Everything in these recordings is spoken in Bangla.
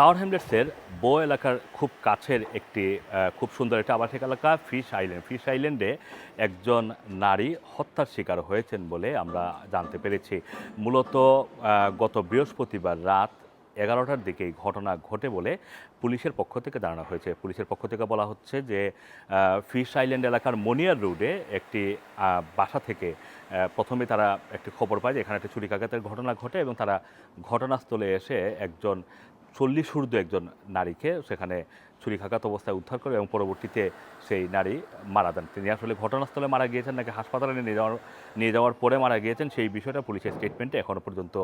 টাওয়ার হ্যামলেটসের বো এলাকার খুব কাছের একটি খুব সুন্দর একটা আবাসিক এলাকা, ফিশ আইল্যান্ড। ফিশ আইল্যান্ডে একজন নারী হত্যার শিকার হয়েছেন বলে আমরা জানতে পেরেছি। মূলত গত বৃহস্পতিবার রাত এগারোটার দিকে এই ঘটনা ঘটে বলে পুলিশের পক্ষ থেকে জানানো হয়েছে। পুলিশের পক্ষ থেকে বলা হচ্ছে যে ফিশ আইল্যান্ড এলাকার মনিয়ার রোডে একটি বাসা থেকে প্রথমে তারা একটি খবর পায় যে এখানে একটি ছুরিকাঘাতের ঘটনা ঘটে এবং তারা ঘটনাস্থলে এসে একজন চল্লিশ ঊর্ধ্ব একজন নারীকে সেখানে ছুরিকাঘাত অবস্থায় উদ্ধার করে এবং পরবর্তীতে সেই নারী মারা যান। তিনি আসলে ঘটনাস্থলে মারা গিয়েছেন নাকি হাসপাতালে নিয়ে যাওয়ার নিয়ে যাওয়ার পরে মারা গিয়েছেন সেই বিষয়টা পুলিশের স্টেটমেন্টে এখনও পর্যন্ত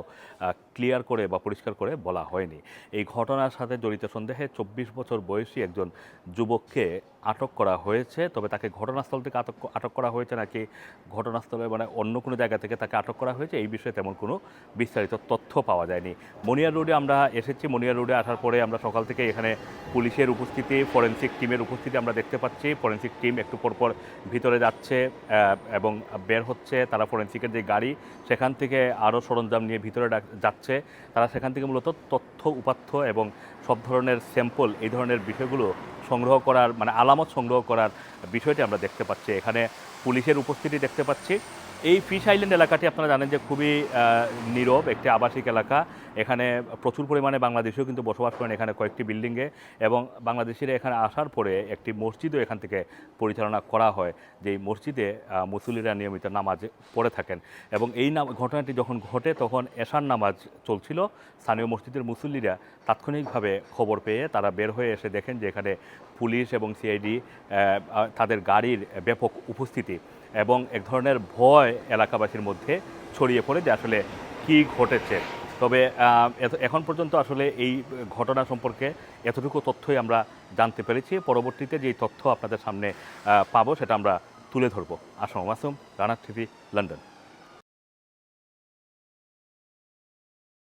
ক্লিয়ার করে বা পরিষ্কার করে বলা হয়নি। এই ঘটনার সাথে জড়িত সন্দেহে চব্বিশ বছর বয়সী একজন যুবককে আটক করা হয়েছে, তবে তাকে ঘটনাস্থল থেকে আটক আটক করা হয়েছে নাকি ঘটনাস্থলে মানে অন্য কোনো জায়গা থেকে তাকে আটক করা হয়েছে, এই বিষয়ে তেমন কোনো বিস্তারিত তথ্য পাওয়া যায়নি। মনিয়ার রোডে আমরা এসেছি, মনিয়ার রোডে আসার পরে আমরা সকাল থেকে এখানে পুলিশের উপস্থিতি ফরেন্সিক টিমের উপস্থিতি আমরা দেখতে পাচ্ছি। ফরেন্সিক টিম একটু পরপর ভিতরে যাচ্ছে এবং বের হচ্ছে। তারা ফরেন্সিকের যে গাড়ি, সেখান থেকে আরও সরঞ্জাম নিয়ে ভিতরে যাচ্ছে। তারা সেখান থেকে মূলত তথ্য উপাত্য এবং সব ধরনের স্যাম্পল এই ধরনের বিষয়গুলো সংগ্রহ করার মানে আলামত সংগ্রহ করার বিষয়টি আমরা দেখতে পাচ্ছি। এখানে পুলিশের উপস্থিতি দেখতে পাচ্ছি। এই ফিশ আইল্যান্ড এলাকাটি আপনারা জানেন যে খুবই নীরব একটি আবাসিক এলাকা। এখানে প্রচুর পরিমাণে বাংলাদেশিও কিন্তু বসবাস করেন এখানে কয়েকটি বিল্ডিংয়ে এবং বাংলাদেশিরা এখানে আসার পরে একটি মসজিদও এখান থেকে পরিচালনা করা হয় যেই মসজিদে আহ, মুসল্লিরা নিয়মিত নামাজ পড়ে থাকেন। এবং এই ঘটনাটি যখন ঘটে তখন এশার নামাজ চলছিল। স্থানীয় মসজিদের মুসল্লিরা তাৎক্ষণিকভাবে খবর পেয়ে তারা বের হয়ে এসে দেখেন যে এখানে পুলিশ এবং সিআইডি তাদের গাড়ির ব্যাপক উপস্থিতি। এবং এক ধরনের ভয় এলাকাবাসীর মধ্যে ছড়িয়ে পড়ে যে আসলে কি ঘটেছে। তবে এখন পর্যন্ত আসলে এই ঘটনা সম্পর্কে এতটুকু তথ্যই আমরা জানতে পেরেছি। পরবর্তীতে যেই তথ্য আপনাদের সামনে পাবো সেটা আমরা তুলে ধরবো। আসম মাসুম রানা লন্ডন।